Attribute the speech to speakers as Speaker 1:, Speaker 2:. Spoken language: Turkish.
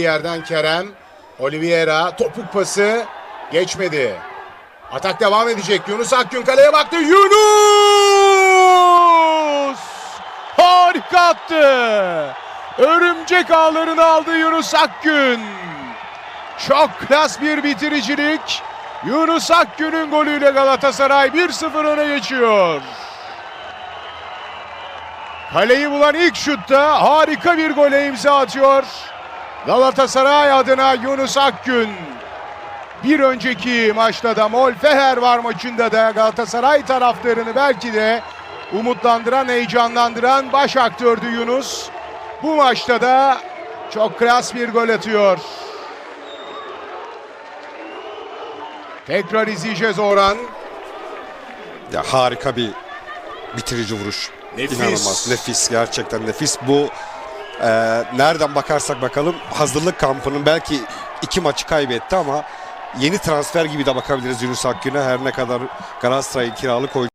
Speaker 1: yerden Kerem. Oliveira topuk pası geçmedi. Atak devam edecek. Yunus Akgün kaleye baktı. Yunus! Harika attı. Örümcek ağlarını aldı Yunus Akgün. Çok klas bir bitiricilik. Yunus Akgün'ün golüyle Galatasaray 1-0 öne geçiyor. Kaleyi bulan ilk şutta harika bir gole imza atıyor. Galatasaray adına Yunus Akgün. Bir önceki maçta da Molfeher var maçında da Galatasaray taraftarını belki de umutlandıran, heyecanlandıran baş aktördü Yunus. Bu maçta da çok klas bir gol atıyor. Tekrar izleyeceğiz Orhan.
Speaker 2: Ya harika bir bitirici vuruş.
Speaker 1: Nefis.
Speaker 2: İnanılmaz. Nefis. Gerçekten nefis. Bu e, nereden bakarsak bakalım hazırlık kampının belki iki maçı kaybetti ama yeni transfer gibi de bakabiliriz Yunus Akgün'e. Her ne kadar Galatasaray'ın kiralık oyuncu